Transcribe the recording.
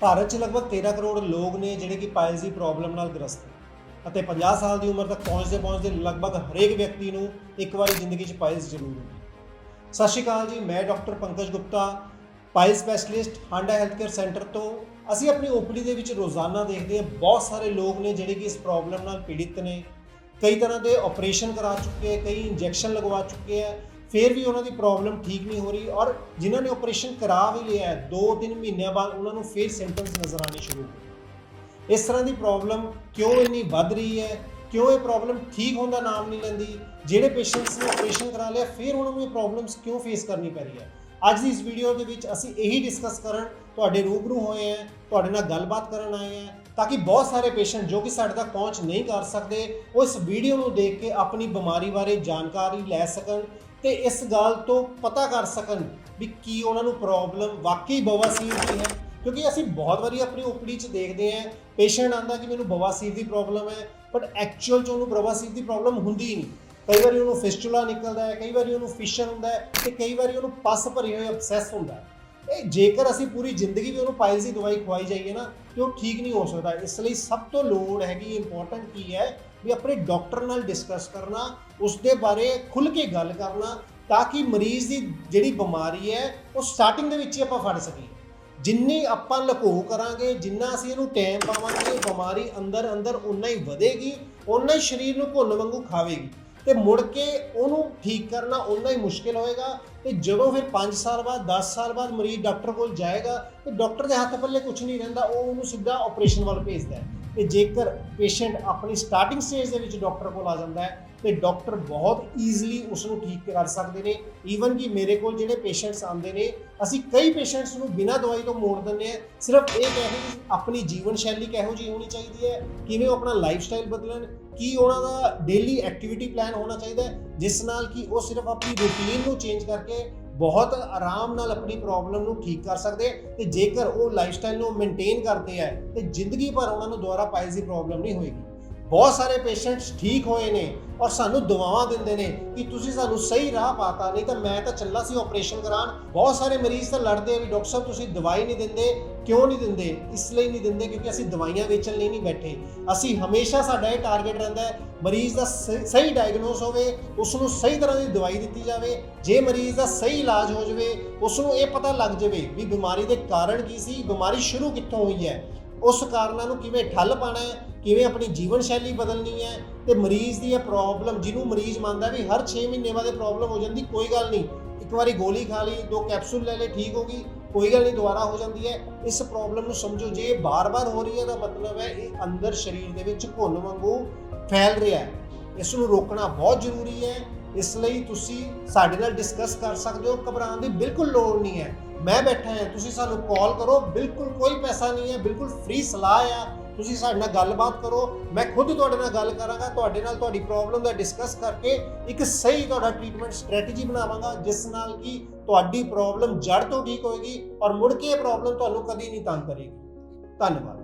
ਭਾਰਤ 'ਚ ਲਗਭਗ 13 ਕਰੋੜ ਲੋਕ ਨੇ ਜਿਹੜੇ ਕਿ ਪਾਇਲਸ ਦੀ ਪ੍ਰੋਬਲਮ ਨਾਲ ਗ੍ਰਸਤ। ਨੇ ਅਤੇ 50 ਸਾਲ ਦੀ ਉਮਰ ਤੱਕ ਪਹੁੰਚਦੇ ਪਹੁੰਚਦੇ ਲਗਭਗ ਹਰੇਕ ਵਿਅਕਤੀ ਨੂੰ ਇੱਕ ਵਾਰੀ ਜ਼ਿੰਦਗੀ 'ਚ ਪਾਇਲਸ ਜ਼ਰੂਰ। ਹੁੰਦੀ ਸਤਿ ਸ਼੍ਰੀ ਅਕਾਲ ਜੀ, ਮੈਂ doctor Pankaj Gupta piles specialist Handa health care centre ਤੋਂ। ਅਸੀਂ ਆਪਣੀ ਓਪੀਡੀ ਦੇ ਵਿੱਚ ਰੋਜ਼ਾਨਾ ਦੇਖਦੇ ਹਾਂ, ਬਹੁਤ ਸਾਰੇ ਲੋਕ ਨੇ ਜਿਹੜੇ ਕਿ ਇਸ ਪ੍ਰੋਬਲਮ ਨਾਲ ਪੀੜਿਤ ਨੇ। ਕਈ ਤਰ੍ਹਾਂ ਦੇ ਆਪਰੇਸ਼ਨ ਕਰਾ ਚੁੱਕੇ, ਕਈ ਇੰਜੈਕਸ਼ਨ ਲਗਵਾ ਚੁੱਕੇ ਹੈ ਫਿਰ ਵੀ ਉਹਨਾਂ ਦੀ ਪ੍ਰੋਬਲਮ ਠੀਕ ਨਹੀਂ ਹੋ ਰਹੀ ਔਰ ਜਿਨ੍ਹਾਂ ਨੇ ਆਪਰੇਸ਼ਨ ਕਰਾ ਵੀ ਲਿਆ ਹੈ 2-3 ਮਹੀਨਿਆਂ ਬਾਅਦ ਉਹਨਾਂ ਨੂੰ ਫਿਰ ਸਿੰਪਟਮਸ ਨਜ਼ਰ ਆਣੇ ਸ਼ੁਰੂ ਹੋ ਗਏ। ਇਸ ਤਰ੍ਹਾਂ ਦੀ ਪ੍ਰੋਬਲਮ ਕਿਉਂ ਇੰਨੀ ਵੱਧ ਰਹੀ ਹੈ? ਕਿਉਂ ਇਹ ਪ੍ਰੋਬਲਮ ਠੀਕ ਹੋਣ ਦਾ ਨਾਮ ਨਹੀਂ ਲੈਂਦੀ? ਜਿਹੜੇ ਪੇਸ਼ੈਂਟਸ ਨੇ ਆਪਰੇਸ਼ਨ ਕਰਾ ਲਿਆ, ਫਿਰ ਉਹਨਾਂ ਨੂੰ ਇਹ ਪ੍ਰੋਬਲਮਸ ਕਿਉਂ ਫੇਸ ਕਰਨੀ ਪੈ ਰਹੀ ਹੈ? ਅੱਜ ਦੀ ਇਸ ਵੀਡੀਓ ਦੇ ਵਿੱਚ ਅਸੀਂ ਇਹੀ ਡਿਸਕਸ ਕਰਨ, ਤੁਹਾਡੇ ਰੂਬਰੂ ਹੋਏ ਹਾਂ, ਤੁਹਾਡੇ ਨਾਲ ਗੱਲਬਾਤ ਕਰਨ ਆਏ ਹਾਂ, ਤਾਂ ਕਿ ਬਹੁਤ ਸਾਰੇ ਪੇਸ਼ੈਂਟ ਜੋ ਕਿ ਸਾਡੇ ਤੱਕ ਪਹੁੰਚ ਨਹੀਂ ਕਰ ਸਕਦੇ, ਉਹ ਇਸ ਵੀਡੀਓ ਨੂੰ ਦੇਖ ਕੇ ਆਪਣੀ ਬਿਮਾਰੀ ਬਾਰੇ ਜਾਣਕਾਰੀ ਲੈ ਸਕਣ ਤੇ ਇਸ ਗੱਲ ਤੋਂ ਪਤਾ ਕਰ ਸਕਣ ਵੀ ਕੀ ਉਹਨਾਂ ਨੂੰ ਪ੍ਰੋਬਲਮ ਵਾਕਈ ਬਵਾਸੀਰ ਦੀ ਹੈ। ਕਿਉਂਕਿ ਅਸੀਂ ਬਹੁਤ ਵਾਰੀ ਆਪਣੀ ਓਪੀਡੀ 'ਚ ਦੇਖਦੇ ਹਾਂ ਪੇਸ਼ੈਂਟ ਆਂਦਾ ਕਿ ਮੈਨੂੰ ਬਵਾਸੀਰ ਦੀ ਪ੍ਰੋਬਲਮ ਹੈ ਬਟ ਐਕਚੁਅਲ 'ਚ ਉਹਨੂੰ ਬਵਾਸੀਰ ਦੀ ਪ੍ਰੋਬਲਮ ਹੁੰਦੀ ਹੀ ਨਹੀਂ। ਕਈ ਵਾਰੀ ਉਹਨੂੰ ਫਿਸਟੂਲਾ ਨਿਕਲਦਾ ਹੈ, ਕਈ ਵਾਰੀ ਉਹਨੂੰ ਫਿਸ਼ਰ ਹੁੰਦਾ ਹੈ ਤੇ ਕਈ ਵਾਰੀ ਉਹਨੂੰ ਪਸ ਭਰੀ ਹੋਈ ਅਬਸੈਸ ਹੁੰਦਾ ਹੈ। ਇਹ ਜੇਕਰ ਅਸੀਂ ਪੂਰੀ ਜ਼ਿੰਦਗੀ ਵੀ ਉਹਨੂੰ ਪਾਇਲਸ ਦੀ ਦਵਾਈ ਖਵਾਈ ਜਾਈਏ ਨਾ, ਤੇ ਉਹ ਠੀਕ ਨਹੀਂ ਹੋ ਸਕਦਾ। ਇਸ ਲਈ ਸਭ ਤੋਂ ਲੋੜ ਹੈਗੀ ਇੰਪੋਰਟੈਂਟ ਕੀ ਹੈ ਵੀ ਆਪਣੇ ਡਾਕਟਰ ਨਾਲ ਡਿਸਕਸ ਕਰਨਾ ਉਸ ਦੇ ਬਾਰੇ ਖੁੱਲ ਕੇ ਗੱਲ ਕਰਨਾ ਤਾਂ ਕਿ ਮਰੀਜ਼ ਦੀ ਜਿਹੜੀ ਬਿਮਾਰੀ ਹੈ, ਉਹ ਸਟਾਰਟਿੰਗ ਦੇ ਵਿੱਚ ਹੀ ਆਪਾਂ ਫੜ ਸਕੀਏ। ਜਿੰਨੀ ਆਪਾਂ ਲਕੋ ਕਰਾਂਗੇ, ਜਿੰਨਾ ਅਸੀਂ ਇਹਨੂੰ ਟਾਈਮ ਪਾਵਾਂਗੇ, ਬਿਮਾਰੀ ਅੰਦਰ ਅੰਦਰ ਉਨਾ ਹੀ ਵਧੇਗੀ ਉਨਾ ਹੀ ਸਰੀਰ ਨੂੰ ਭੁੰਨ ਵਾਂਗੂ ਖਾਵੇਗੀ। ਤੇ ਮੁੜ ਕੇ ਉਹਨੂੰ ਠੀਕ ਕਰਨਾ ਉਨਾ ਹੀ ਮੁਸ਼ਕਿਲ ਹੋਏਗਾ। ਤੇ ਜਦੋਂ ਫਿਰ 5 ਸਾਲ ਬਾਅਦ 10 ਸਾਲ ਬਾਅਦ ਮਰੀਜ਼ ਡਾਕਟਰ ਕੋਲ ਜਾਏਗਾ, ਤੇ ਡਾਕਟਰ ਦੇ ਹੱਥ ਪੱਲੇ ਕੁਝ ਨਹੀਂ ਰਹਿੰਦਾ, ਉਹ ਉਹਨੂੰ ਸਿੱਧਾ ਆਪਰੇਸ਼ਨ ਵੱਲ ਭੇਜਦਾ ਹੈ। ਤੇ ਜੇਕਰ ਪੇਸ਼ੈਂਟ ਆਪਣੀ ਸਟਾਰਟਿੰਗ ਸਟੇਜ ਦੇ ਵਿੱਚ ਡਾਕਟਰ ਕੋਲ ਆ ਜਾਂਦਾ ਹੈ, ਤੇ ਡਾਕਟਰ ਬਹੁਤ ਈਜ਼ੀਲੀ ਉਸ ਨੂੰ ਠੀਕ ਕਰ ਸਕਦੇ ਨੇ। ਈਵਨ ਕਿ ਮੇਰੇ ਕੋਲ ਜਿਹੜੇ ਪੇਸ਼ੈਂਟਸ ਆਉਂਦੇ ਨੇ, ਅਸੀਂ ਕਈ ਪੇਸ਼ੈਂਟਸ ਨੂੰ ਬਿਨਾਂ ਦਵਾਈ ਤੋਂ ਮੋੜ ਦਿੰਦੇ ਆ ਸਿਰਫ ਇਹ ਕਹਿ ਕਿ ਆਪਣੀ ਜੀਵਨ ਸ਼ੈਲੀ ਕਿਹੋ ਜਿਹੀ ਹੋਣੀ ਚਾਹੀਦੀ ਹੈ, ਕਿਵੇਂ ਉਹ ਆਪਣਾ ਲਾਈਫ ਸਟਾਈਲ ਬਦਲਣ, ਕੀ ਉਹਨਾਂ ਦਾ ਡੇਲੀ ਐਕਟੀਵਿਟੀ ਪਲਾਨ ਹੋਣਾ ਚਾਹੀਦਾ ਹੈ, ਜਿਸ ਨਾਲ ਕਿ ਉਹ ਸਿਰਫ ਆਪਣੀ ਰੂਟੀਨ ਨੂੰ ਚੇਂਜ ਕਰਕੇ ਬਹੁਤ ਆਰਾਮ ਨਾਲ ਆਪਣੀ ਪ੍ਰੋਬਲਮ ਨੂੰ ਠੀਕ ਕਰ ਸਕਦੇ ਤੇ ਜੇਕਰ ਉਹ ਲਾਈਫ ਸਟਾਈਲ ਨੂੰ ਮੇਨਟੇਨ ਕਰਦੇ ਆ ਤੇ ਜ਼ਿੰਦਗੀ ਭਰ ਉਹਨਾਂ ਨੂੰ ਦੁਬਾਰਾ ਪਾਇਲਸ ਦੀ ਪ੍ਰੋਬਲਮ ਨਹੀਂ ਹੋਏਗੀ। ਬਹੁਤ ਸਾਰੇ ਪੇਸ਼ੈਂਟਸ ਠੀਕ ਹੋਏ ਨੇ ਔਰ ਸਾਨੂੰ ਦੁਆਵਾਂ ਦਿੰਦੇ ਨੇ ਕਿ ਤੁਸੀਂ ਸਾਨੂੰ ਸਹੀ ਰਾਹ ਪਾਤਾ, ਨਹੀਂ ਤਾਂ ਮੈਂ ਤਾਂ ਚੱਲਾ ਸੀ ਆਪਰੇਸ਼ਨ ਕਰਾਉਣ। ਬਹੁਤ ਸਾਰੇ ਮਰੀਜ਼ ਤਾਂ ਲੜਦੇ ਆ ਵੀ, ਡਾਕਟਰ ਸਾਹਿਬ ਤੁਸੀਂ ਦਵਾਈ ਨਹੀਂ ਦਿੰਦੇ, ਕਿਉਂ ਨਹੀਂ ਦਿੰਦੇ? ਇਸ ਲਈ ਨਹੀਂ ਦਿੰਦੇ ਕਿਉਂਕਿ ਅਸੀਂ ਦਵਾਈਆਂ ਵੇਚਣ ਲਈ ਨਹੀਂ ਬੈਠੇ। ਅਸੀਂ ਹਮੇਸ਼ਾ ਸਾਡਾ ਇਹ ਟਾਰਗੇਟ ਰਹਿੰਦਾ ਹੈ, ਮਰੀਜ਼ ਦਾ ਸ- ਸਹੀ ਡਾਇਗਨੋਸ ਹੋਵੇ ਉਸ ਨੂੰ ਸਹੀ ਤਰ੍ਹਾਂ ਦੀ ਦਵਾਈ ਦਿੱਤੀ ਜਾਵੇ। ਜੇ ਮਰੀਜ਼ ਦਾ ਸਹੀ ਇਲਾਜ ਹੋ ਜਾਵੇ ਉਸ ਨੂੰ ਇਹ ਪਤਾ ਲੱਗ ਜਾਵੇ ਵੀ ਬਿਮਾਰੀ ਦੇ ਕਾਰਨ ਕੀ ਸੀ, ਬਿਮਾਰੀ ਸ਼ੁਰੂ ਕਿੱਥੋਂ ਹੋਈ ਹੈ? ਉਸ ਕਾਰਨਾਂ ਨੂੰ ਕਿਵੇਂ ਠੱਲ ਪਾਣਾ ਹੈ? ਕਿਵੇਂ ਆਪਣੀ ਜੀਵਨ ਸ਼ੈਲੀ ਬਦਲਣੀ ਹੈ ਤੇ ਮਰੀਜ਼ ਦੀ ਇਹ ਪ੍ਰੋਬਲਮ ਜਿਹਨੂੰ ਮਰੀਜ਼ ਮੰਨਦਾ ਵੀ ਹਰ 6 ਮਹੀਨੇ ਬਾਅਦ ਇਹ ਪ੍ਰੋਬਲਮ ਹੋ ਜਾਂਦੀ, ਕੋਈ ਗੱਲ ਨਹੀਂ। ਇੱਕ ਵਾਰੀ ਗੋਲੀ ਖਾ ਲਈ, ਦੋ ਕੈਪਸੂਲ ਲੈ ਲਏ, ਠੀਕ ਹੋ ਗਈ, ਕੋਈ ਗੱਲ ਨਹੀਂ, ਦੁਬਾਰਾ ਹੋ ਜਾਂਦੀ ਹੈ। ਇਸ ਪ੍ਰੋਬਲਮ ਨੂੰ ਸਮਝੋ, ਜੇ ਇਹ ਬਾਰ-ਬਾਰ ਹੋ ਰਹੀ ਹੈ ਤਾਂ ਮਤਲਬ ਹੈ ਇਹ ਅੰਦਰ ਸਰੀਰ ਦੇ ਵਿੱਚ ਘੁਣ ਵਾਂਗੂ ਫੈਲ ਰਿਹਾ ਹੈ। ਇਸ ਨੂੰ ਰੋਕਣਾ ਬਹੁਤ ਜ਼ਰੂਰੀ ਹੈ। ਇਸ ਲਈ ਤੁਸੀਂ ਸਾਡੇ ਨਾਲ ਡਿਸਕਸ ਕਰ ਸਕਦੇ ਹੋ, ਘਬਰਾਉਣ ਦੀ ਬਿਲਕੁਲ ਲੋੜ ਨਹੀਂ ਹੈ। ਮੈਂ ਬੈਠਾ ਹਾਂ, ਤੁਸੀਂ ਸਾਨੂੰ ਕਾਲ ਕਰੋ, ਬਿਲਕੁਲ ਕੋਈ ਪੈਸਾ ਨਹੀਂ ਹੈ, ਬਿਲਕੁਲ ਫ੍ਰੀ ਸਲਾਹ ਆ। ਤੁਸੀਂ ਸਾਡੇ ਨਾਲ ਗੱਲਬਾਤ ਕਰੋ, ਮੈਂ ਖੁਦ ਤੁਹਾਡੇ ਨਾਲ ਗੱਲ ਕਰਾਂਗਾ, ਤੁਹਾਡੇ ਨਾਲ ਤੁਹਾਡੀ ਪ੍ਰੋਬਲਮ ਦਾ ਡਿਸਕਸ ਕਰਕੇ ਇੱਕ ਸਹੀ ਤੁਹਾਡਾ ਟ੍ਰੀਟਮੈਂਟ ਸਟ੍ਰੈਟਜੀ ਬਣਾਵਾਂਗਾ, ਜਿਸ ਨਾਲ ਕਿ ਤੁਹਾਡੀ ਪ੍ਰੋਬਲਮ ਜੜ ਤੋਂ ਠੀਕ ਹੋਏਗੀ ਔਰ ਮੁੜ ਕੇ ਇਹ ਪ੍ਰੋਬਲਮ ਤੁਹਾਨੂੰ ਕਦੀ ਨਹੀਂ ਤੰਗ ਕਰੇਗੀ। ਧੰਨਵਾਦ।